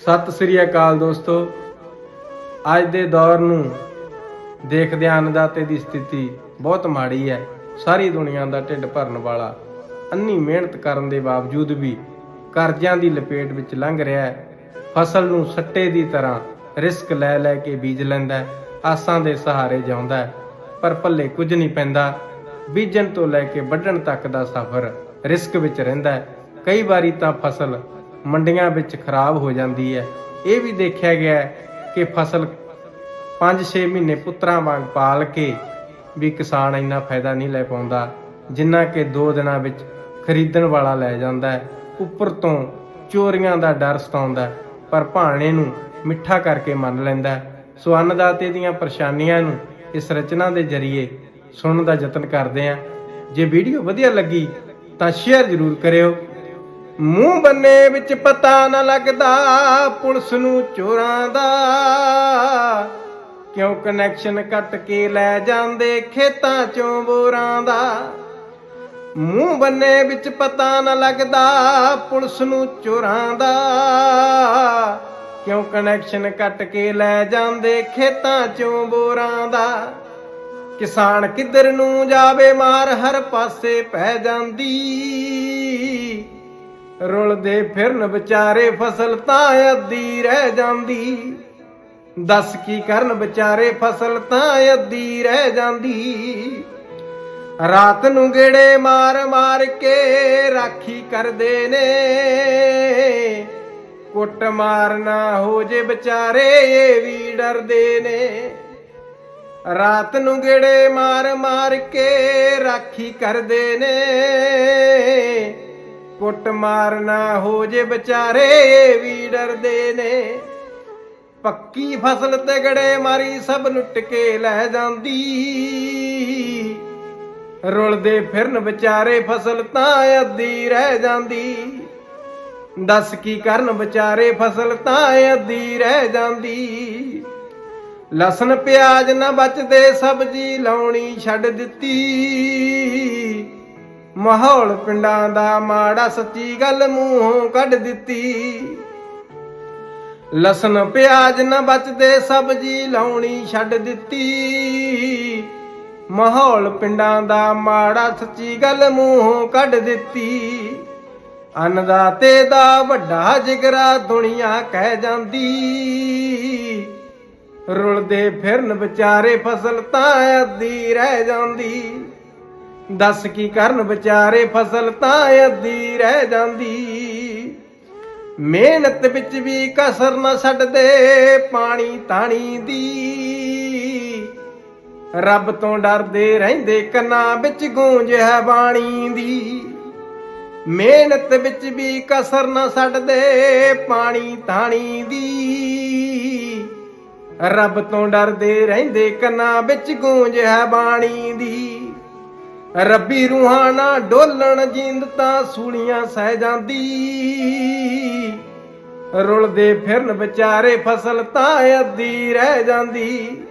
ਸਤਿ ਸ੍ਰੀ ਅਕਾਲ ਦੋਸਤੋ। ਅੱਜ ਦੇ ਦੌਰ ਨੂੰ ਦੇਖਦਿਆਂ ਅੰਨਦਾਤੇ ਦੀ ਸਥਿਤੀ ਬਹੁਤ ਮਾੜੀ ਹੈ। ਸਾਰੀ ਦੁਨੀਆ ਦਾ ਢਿੱਡ ਭਰਨ ਵਾਲਾ, ਅੰਨੀ ਮਿਹਨਤ ਕਰਨ ਦੇ ਬਾਵਜੂਦ ਵੀ ਕਰਜ਼ਿਆਂ ਦੀ ਲਪੇਟ ਵਿੱਚ ਲੰਘ ਰਿਹਾ ਹੈ। ਫਸਲ ਨੂੰ ਸੱਟੇ ਦੀ ਤਰ੍ਹਾਂ ਰਿਸਕ ਲੈ ਲੈ ਕੇ ਬੀਜ ਲੈਂਦਾ ਹੈ, ਆਸਾਂ ਦੇ ਸਹਾਰੇ ਜਾਉਂਦਾ ਹੈ, ਪਰ ਪੱਲੇ ਕੁਝ ਨਹੀਂ ਪੈਂਦਾ। ਬੀਜਣ ਤੋਂ ਲੈ ਕੇ ਵੱਢਣ ਤੱਕ ਦਾ ਸਫ਼ਰ ਰਿਸਕ ਵਿੱਚ ਰਹਿੰਦਾ ਹੈ। ਕਈ ਵਾਰੀ ਤਾਂ ਫਸਲ ਮੰਡੀਆਂ ਵਿੱਚ ਖਰਾਬ ਹੋ ਜਾਂਦੀ ਹੈ। ਇਹ ਵੀ ਦੇਖਿਆ ਗਿਆ ਕਿ ਫਸਲ 5-6 ਮਹੀਨੇ ਪੁੱਤਰਾਂ ਵਾਂਗ ਪਾਲ ਕੇ ਵੀ ਕਿਸਾਨ ਇੰਨਾ ਫਾਇਦਾ ਨਹੀਂ ਲੈ ਪਾਉਂਦਾ, ਜਿੰਨਾ ਕਿ 2 ਦਿਨਾਂ ਵਿੱਚ ਖਰੀਦਣ ਵਾਲਾ ਲੈ ਜਾਂਦਾ ਹੈ। ਉੱਪਰ ਤੋਂ ਚੋਰੀਆਂ ਦਾ ਡਰ ਸਤਾਉਂਦਾ ਪਰ ਭਾਣੇ ਨੂੰ ਮਿੱਠਾ ਕਰਕੇ ਮੰਨ ਲੈਂਦਾ ਸੋ ਅੰਨਦਾਤੇ ਦੀਆਂ ਪਰੇਸ਼ਾਨੀਆਂ ਨੂੰ ਇਸ ਰਚਨਾ ਦੇ ਜ਼ਰੀਏ ਸੁਣਨ ਦਾ ਯਤਨ ਕਰਦੇ ਹਾਂ। ਜੇ ਵੀਡੀਓ ਵਧੀਆ ਲੱਗੀ ਤਾਂ ਸ਼ੇਅਰ ਜ਼ਰੂਰ ਕਰਿਓ। ਮੂੰਹ ਬੰਨੇ ਵਿੱਚ ਪਤਾ ਨਾ ਲੱਗਦਾ, ਪੁਲਿਸ ਨੂੰ ਚੋਰਾਂ ਦਾ। ਕਿਉਂ ਕਨੈਕਸ਼ਨ ਕੱਟ ਕੇ ਲੈ ਜਾਂਦੇ ਖੇਤਾਂ ਚੋਂ ਬੋਰਾਂ ਦਾ? ਮੂੰਹ ਬੰਨੇ ਵਿੱਚ ਪਤਾ ਨਾ ਲੱਗਦਾ, ਪੁਲਿਸ ਨੂੰ ਚੋਰਾਂ ਦਾ। ਕਿਉਂ ਕਨੈਕਸ਼ਨ ਕੱਟ ਕੇ ਲੈ ਜਾਂਦੇ ਖੇਤਾਂ ਚੋਂ ਬੋਰਾਂ ਦਾ? ਕਿਸਾਨ ਕਿੱਧਰ ਨੂੰ ਜਾਵੇ, ਮਾਰ ਹਰ ਪਾਸੇ ਪੈ ਜਾਂਦੀ। ਰੁਲਦੇ ਫਿਰਨ ਵਿਚਾਰੇ ਫਸਲ ਤਾਂ ਅੱਧੀ ਰਹਿ ਜਾਂਦੀ। ਦੱਸ ਕੀ ਕਰਨ ਵਿਚਾਰੇ ਫਸਲ ਤਾਂ ਅੱਧੀ ਰਹਿ ਜਾਂਦੀ। ਰਾਤ ਨੂੰ ਗੇੜੇ ਮਾਰ ਮਾਰ ਕੇ ਰਾਖੀ ਕਰਦੇ ਨੇ। ਕੁੱਟ ਮਾਰਨਾ ਹੋ ਜੇ ਵਿਚਾਰੇ, ਇਹ ਵੀ ਡਰਦੇ ਨੇ। ਰਾਤ ਨੂੰ ਗੇੜੇ ਮਾਰ ਮਾਰ ਕੇ ਰਾਖੀ ਕਰਦੇ ਨੇ। ਕੁੱਟ ਮਾਰਨਾ ਹੋ ਜੇ ਵਿਚਾਰੇ, ਵੀ ਡਰਦੇ ਨੇ। ਪੱਕੀ ਫਸਲ ਤੇ ਗੜੇ ਮਾਰੀ ਸਭ ਲੁੱਟ ਕੇ ਲੈ ਜਾਂਦੀ। ਰੁਲਦੇ ਫਿਰਨ ਵਿਚਾਰੇ, ਫਸਲ ਤਾਂ ਅੱਧੀ ਰਹਿ ਜਾਂਦੀ। ਦੱਸ ਕੀ ਕਰਨ ਵਿਚਾਰੇ, ਫਸਲ ਤਾਂ ਅੱਧੀ ਰਹਿ ਜਾਂਦੀ। ਲਸਣ ਪਿਆਜ਼ ਨਾ ਬਚਦੇ, ਸਬਜ਼ੀ ਲਾਉਣੀ ਛੱਡ ਦਿੱਤੀ। ਮਾਹੌਲ ਪਿੰਡਾਂ ਦਾ ਮਾੜਾ ਸੱਚੀ ਗੱਲ ਮੂੰਹੋਂ ਕੱਢ ਦਿੱਤੀ। ਲਸਣ ਪਿਆਜ਼ ਨਾ ਬਚਦੇ, ਸਬਜ਼ੀ ਲਾਉਣੀ ਛੱਡ ਦਿੱਤੀ। ਮਾਹੌਲ ਪਿੰਡਾਂ ਦਾ ਮਾੜਾ ਸੱਚੀ ਗੱਲ ਮੂੰਹੋਂ ਕੱਢ ਦਿੱਤੀ। ਅੰਨਦਾਤੇ ਦਾ ਵੱਡਾ ਜਿਗਰਾ ਦੁਨੀਆ ਕਹਿ ਜਾਂਦੀ। ਰੁਲਦੇ ਫਿਰਨ ਵਿਚਾਰੇ ਫਸਲ ਤਾਂ ਅੱਧੀ ਰਹਿ ਜਾਂਦੀ। ਦੱਸ ਕੀ ਕਰਨ ਵਿਚਾਰੇ? ਫਸਲ ਤਾਂ ਅੱਧੀ ਰਹਿ ਜਾਂਦੀ। ਮਿਹਨਤ ਵਿੱਚ ਵੀ ਕਸਰ ਨਾ ਛੱਡਦੇ, ਪਾਣੀ ਤਾਣੀ ਦੀ। ਰੱਬ ਤੋਂ ਡਰਦੇ ਰਹਿੰਦੇ ਕੰਨਾਂ ਵਿੱਚ ਗੂੰਜ ਹੈ ਬਾਣੀ ਦੀ। ਮਿਹਨਤ ਵਿੱਚ ਵੀ ਕਸਰ ਨਾ ਛੱਡਦੇ, ਪਾਣੀ ਤਾਣੀ ਦੀ। ਰੱਬ ਤੋਂ ਡਰਦੇ ਰਹਿੰਦੇ ਕੰਨਾਂ ਵਿੱਚ ਗੂੰਜ ਹੈ ਬਾਣੀ ਦੀ। ਰੱਬੀ ਰੂਹਾਂ ਡੋਲਣ ਜਿੰਦ ਤਾਂ ਸੂਲੀਆਂ ਸਹਿ ਜਾਂਦੀ। ਰੁਲਦੇ ਫਿਰਨ ਵਿਚਾਰੇ ਫਸਲ ਤਾਂ ਅੱਧੀ ਰਹਿ ਜਾਂਦੀ।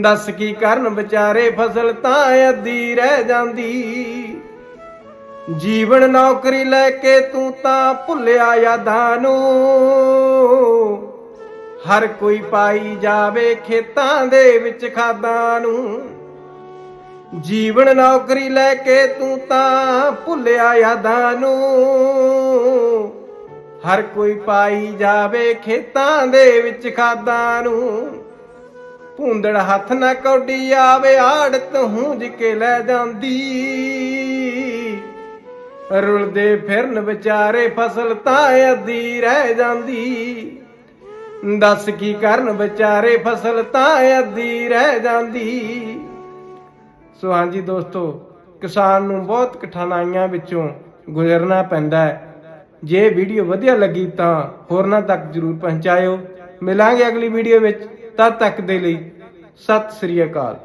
ਦੱਸ ਕੀ ਕਰਨ ਵਿਚਾਰੇ ਫਸਲ ਤਾਂ ਅੱਧੀ ਰਹਿ ਜਾਂਦੀ। ਜੀਵਨ ਨੌਕਰੀ ਲੈ ਕੇ ਤੂੰ ਤਾਂ ਭੁੱਲਿਆ ਯਾਦਾਂ ਨੂੰ। ਹਰ ਕੋਈ ਪਾਈ ਜਾਵੇ ਖੇਤਾਂ ਦੇ ਵਿੱਚ ਖਾਦਾਂ ਨੂੰ। ਜੀਵਨ ਨੌਕਰੀ ਲੈ ਕੇ ਤੂੰ ਤਾਂ ਭੁੱਲਿਆ ਯਾਦਾਂ ਨੂੰ। ਹਰ ਕੋਈ ਪਾਈ ਜਾਵੇ ਖੇਤਾਂ ਦੇ ਵਿੱਚ ਖਾਦਾਂ ਨੂੰ। ਭੁੰਦੜ ਹੱਥ ਨਾ ਕੌਡੀ ਆਵੇ, ਆੜਤ ਹੂੰਜ ਕੇ ਲੈ ਜਾਂਦੀ। ਰੁਲਦੇ ਫਿਰਨ ਵਿਚਾਰੇ ਫਸਲ ਤਾਂ ਅੱਧੀ ਰਹਿ ਜਾਂਦੀ। ਦੱਸ ਕੀ ਕਰਨ ਵਿਚਾਰੇ ਫਸਲ ਤਾਂ ਅੱਧੀ ਰਹਿ ਜਾਂਦੀ। ਸੋ ਹਾਂਜੀ ਦੋਸਤੋ, ਕਿਸਾਨ ਨੂੰ ਬਹੁਤ ਕਠਿਨਾਈਆਂ ਵਿੱਚੋਂ ਗੁਜ਼ਰਨਾ ਪੈਂਦਾ ਹੈ। ਜੇ ਵੀਡੀਓ ਵਧੀਆ ਲੱਗੀ ਤਾਂ ਹੋਰਨਾਂ ਤੱਕ ਜਰੂਰ ਪਹੁੰਚਾਇਓ। ਮਿਲਾਂਗੇ ਅਗਲੀ ਵੀਡੀਓ ਵਿੱਚ। ਤਦ ਤੱਕ ਦੇ ਲਈ ਸਤਿ ਸ੍ਰੀ ਅਕਾਲ।